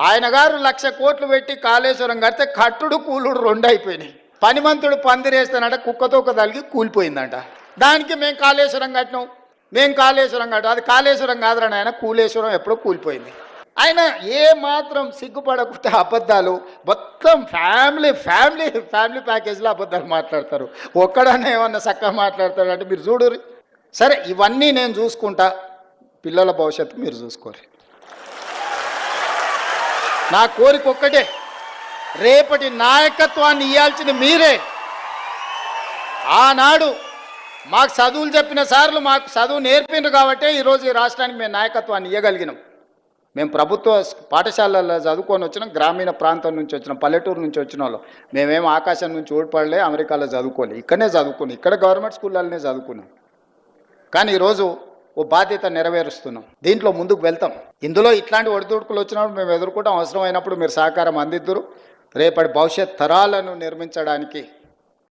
ఆయన గారు లక్ష కోట్లు పెట్టి కాళేశ్వరం కడితే కట్టుడు కూలుడు రెండు అయిపోయినాయి. పనిమంతుడు పందిరేస్తానంట కుక్కతోక తలిగి కూలిపోయిందంట. దానికి మేము కాళేశ్వరం కట్టినాం. మేము కాళేశ్వరం కట్టాం. అది కాళేశ్వరం కాదురా ఆయన కూలేశ్వరం ఎప్పుడో కూలిపోయింది. ఆయన ఏ మాత్రం సిగ్గుపడకుండా అబద్ధాలు మొత్తం ఫ్యామిలీ ఫ్యామిలీ ఫ్యామిలీ ప్యాకేజ్లో అబద్ధాలు మాట్లాడతారు. ఒక్కడనే ఏమన్నా చక్కగా మాట్లాడతారు అంటే మీరు చూడరు సరే ఇవన్నీ నేను చూసుకుంటా. పిల్లల భవిష్యత్తు మీరు చూసుకోరు నా కోరిక ఒక్కటే. రేపటి నాయకత్వాన్ని ఇవ్వాల్సింది మీరే. ఆనాడు మాకు చదువులు చెప్పిన సార్లు మాకు చదువు నేర్పిండ్రు కాబట్టే ఈరోజు ఈ రాష్ట్రానికి మేము నాయకత్వాన్ని ఇవ్వగలిగినాం మేము ప్రభుత్వ పాఠశాలల్లో చదువుకొని వచ్చినాం గ్రామీణ ప్రాంతం నుంచి వచ్చినాం పల్లెటూరు నుంచి వచ్చిన వాళ్ళు. మేమేం ఆకాశం నుంచి ఓడిపడలే అమెరికాలో చదువుకోలే. ఇక్కడనే చదువుకున్నాం ఇక్కడ గవర్నమెంట్ స్కూళ్ళనే చదువుకున్నాం. కానీ ఈరోజు ఓ బాధ్యత నెరవేరుస్తున్నాం. దీంట్లో ముందుకు వెళ్తాం. ఇందులో ఇట్లాంటి ఒడిదుడుకులు వచ్చినప్పుడు మేము ఎదుర్కొంటాం అవసరమైనప్పుడు మీరు సహకారం అందిద్దురు. రేపటి భవిష్యత్ తరాలను నిర్మించడానికి